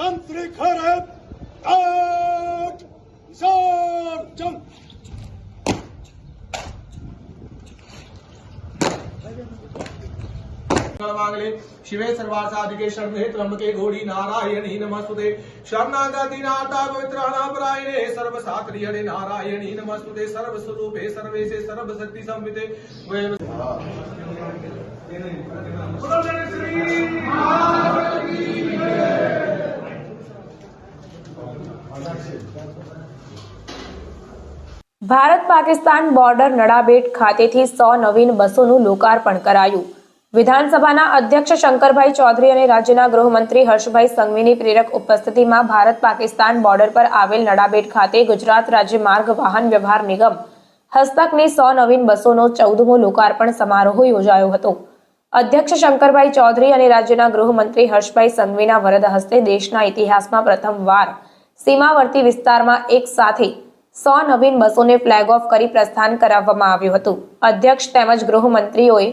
Tantrik Harab out Zor Jump. ಮಂಗಲಿ ಶಿವೇ ಸರ್ವಾಸಾಧಿಗೆ ಶರಣೆ ತ್ರಂಬಕೆ ಘೋಡಿ Narayani ನಮಸ್ತುತೆ ಶರಣಾಗತಿ ನಾಥ ಪವಿತ್ರಾಣಾಪರಾಯಣೆ ಸರ್ವ ಸಾತ್ರಿಯಣೆ ನಾರಾಯಣಿ ನಮಸ್ತುತೆ ಸರ್ವ ಸ್ವರೂಪೆ ಸರ್ವೇಶೆ ಸರ್ವ ಶಕ್ತಿ ಸಂಹಿತೆ ಶ್ರೀ ભારત પાકિસ્તાન બોર્ડર નડાબેટ ખાતેથી સો નવીન બસોનું લોકાર્પણ કરાયું. વિધાનસભાના અધ્યક્ષ શંકરભાઈ ચૌધરી અને રાજ્યના ગૃહમંત્રી હર્ષભાઈ સંઘવીની પ્રેરક ઉપસ્થિતિમાં ભારત પાકિસ્તાન બોર્ડર પર આવેલ નડાબેટ ખાતે ગુજરાત રાજ્ય માર્ગ વાહન વ્યવહાર નિગમ હસ્તકની સો નવીન બસોનો ચૌદમો લોકાર્પણ સમારોહ યોજાયો હતો. અધ્યક્ષ શંકરભાઈ ચૌધરી અને રાજ્યના ગૃહમંત્રી હર્ષભાઈ સંઘવીના વરદ હસ્તે દેશના ઇતિહાસમાં પ્રથમવાર સીમાવર્તી વિસ્તારમાં એક સાથે સો નવીન બસોને ફ્લેગ ઓફ કરી પ્રસ્થાન કરાવવામાં આવ્યું હતું. અધ્યક્ષ તેમજ ગૃહમંત્રીઓએ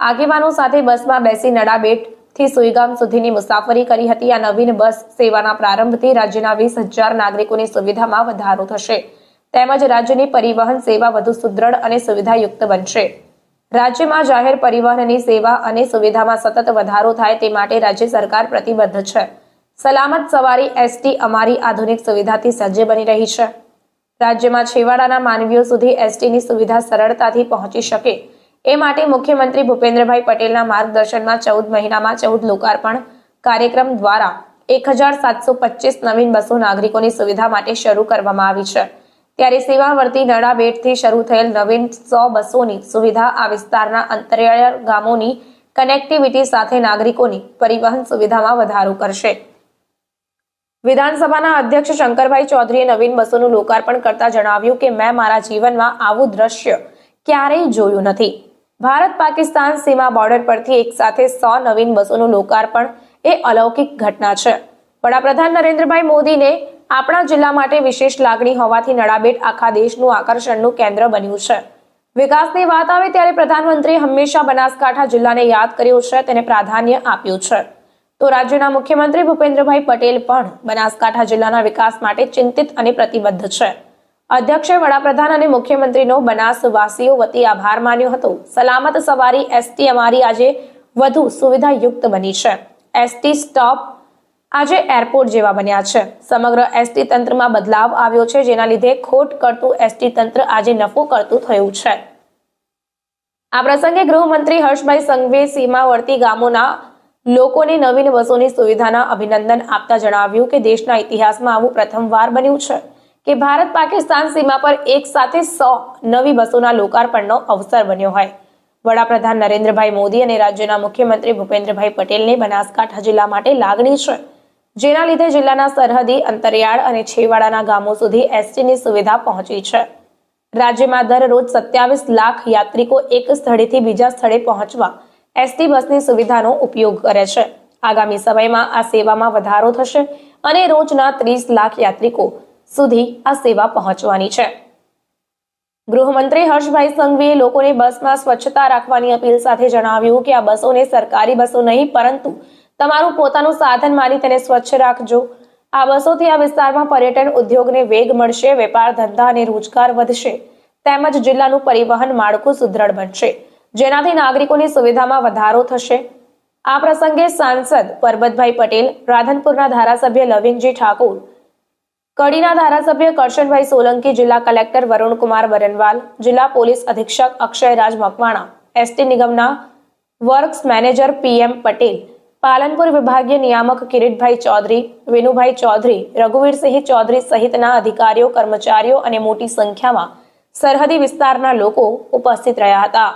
આગેવાનો સાથે બસમાં બેસી નડાબેટથી સુઈગામ સુધીની મુસાફરી કરી હતી. આ નવીન બસ સેવાના પ્રારંભથી રાજ્યના વીસ હજાર નાગરિકોની સુવિધામાં વધારો થશે. તેમજ રાજ્યની પરિવહન સેવા વધુ સુદૃઢ અને સુવિધાયુક્ત બનશે. રાજ્યમાં જાહેર પરિવહનની સેવા અને સુવિધામાં સતત વધારો થાય તે માટે રાજ્ય સરકાર પ્રતિબદ્ધ છે. સલામત સવારી એસટી અમારી આધુનિક સુવિધાથી સજ્જ બની રહી છે. રાજ્યમાં છેવાડાના માનવીઓ સુધી એસટીની સુવિધા સરળતાથી પહોંચી શકે એ માટે મુખ્યમંત્રી ભૂપેન્દ્રભાઈ પટેલના માર્ગદર્શનમાં ચૌદ મહિનામાં ચૌદ લોકાર્પણ કાર્યક્રમ દ્વારા એક હજાર સાતસો પચીસ નવીન બસો નાગરિકોની સુવિધા માટે શરૂ કરવામાં આવી છે. ત્યારે સેવાવર્તી નડા બેટથી શરૂ થયેલ નવીન સો બસોની સુવિધા આ વિસ્તારના અંતરિયાળ ગામોની કનેક્ટિવિટી સાથે નાગરિકોની પરિવહન સુવિધામાં વધારો કરશે. વિધાનસભાના અધ્યક્ષ શંકરભાઈ ચૌધરીએ નવીન બસોનું લોકાર્પણ કરતા જણાવ્યું કે, મેં મારા જીવનમાં આવું દ્રશ્ય ક્યારેય જોયું નથી. ભારત પાકિસ્તાન સીમા બોર્ડર પરથી એકસાથે સો નવીન બસોનું લોકાર્પણ એ અલૌકિક ઘટના છે. વડાપ્રધાન નરેન્દ્રભાઈ મોદીને આપણા જિલ્લા માટે વિશેષ લાગણી હોવાથી નડાબેટ આખા દેશનું આકર્ષણનું કેન્દ્ર બન્યું છે. વિકાસની વાત આવે ત્યારે પ્રધાનમંત્રીએ હંમેશા બનાસકાંઠા જિલ્લાને યાદ કર્યો છે, તેને પ્રાધાન્ય આપ્યું છે. તો રાજ્યના મુખ્યમંત્રી ભૂપેન્દ્રભાઈ પટેલ પણ બનાસકાંઠા જિલ્લાના વિકાસ માટે ચિંતિત અને પ્રતિબદ્ધ છે. અધ્યક્ષે વડાપ્રધાન અને મુખ્યમંત્રીનો બનાસવાસીઓ વતી આભાર માન્યો હતો. સલામત સવારી એસટી અમારી આજે વધુ સુવિધાયુક્ત બની છે. એસટી સ્ટોપ આજે એરપોર્ટ જેવા બન્યા છે. સમગ્ર એસટી તંત્રમાં બદલાવ આવ્યો છે, જેના લીધે ખોટ કરતું એસટી તંત્ર આજે નફો કરતું થયું છે. આ પ્રસંગે ગૃહમંત્રી હર્ષભાઈ સંઘવી સીમાવર્તી ગામોના લોકોને નવીન બસોની સુવિધાના અભિનંદન આપતા જણાવ્યું કે દેશના ઇતિહાસમાં આવું પ્રથમવાર બન્યું છે કે ભારત પાકિસ્તાન સીમા પર એક સાથે સો નવી બસોના લોકાર્પણનો અવસર બન્યો હોય. વડાપ્રધાન નરેન્દ્રભાઈ મોદી અને રાજ્યના મુખ્યમંત્રી ભૂપેન્દ્રભાઈ પટેલને બનાસકાંઠા જિલ્લા માટે લાગણી છે. જેના લીધે જિલ્લાના સરહદી, અંતરિયાળ અને છેવાડાના ગામો સુધી એસટીની સુવિધા પહોંચી છે. રાજ્યમાં દરરોજ સત્યાવીસ લાખ યાત્રિકો એક સ્થળેથી બીજા સ્થળે પહોંચવા એસટી બસની સુવિધાનો ઉપયોગ કરે છે. આગામી સમયમાં આ સેવામાં વધારો થશે અને રોજના ત્રીસ લાખ યાત્રિકો સુધી આ સેવા પહોંચવાની છે. ગૃહમંત્રી હર્ષભાઈ સંઘવીએ લોકોને બસમાં સ્વચ્છતા રાખવાની અપીલ સાથે જણાવ્યું કે આ બસોને સરકારી બસો નહીં, પરંતુ તમારું પોતાનું સાધન માની તેને સ્વચ્છ રાખજો. આ બસોથી આ વિસ્તારમાં પર્યટન ઉદ્યોગને વેગ મળશે, વેપાર ધંધા અને રોજગાર વધશે. તેમજ જિલ્લાનું પરિવહન માળખું સુદૃઢ બનશે. જેનાથી નાગરિકોની સુવિધામાં વધારો થશે. આ પ્રસંગે સાંસદ પરબતભાઈ પટેલ, રાધનપુરના ધારાસભ્ય લવિંગજી ઠાકોર, કડીના ધારાસભ્ય કરશનભાઈ સોલંકી, જિલ્લા કલેક્ટર વરુણકુમાર બરનવાલ જિલ્લા પોલીસ અધિક્ષક અક્ષયરાજ મકવાણા, એસટી નિગમના works manager PM Patel, Palanpur વિભાગીય નિયામક કિરીટભાઈ ચૌધરી, વિનુભાઈ ચૌધરી રઘુવીરસિંહ ચૌધરી સહિતના અધિકારીઓ, કર્મચારીઓ અને મોટી સંખ્યામાં સરહદી વિસ્તારના લોકો ઉપસ્થિત રહ્યા હતા.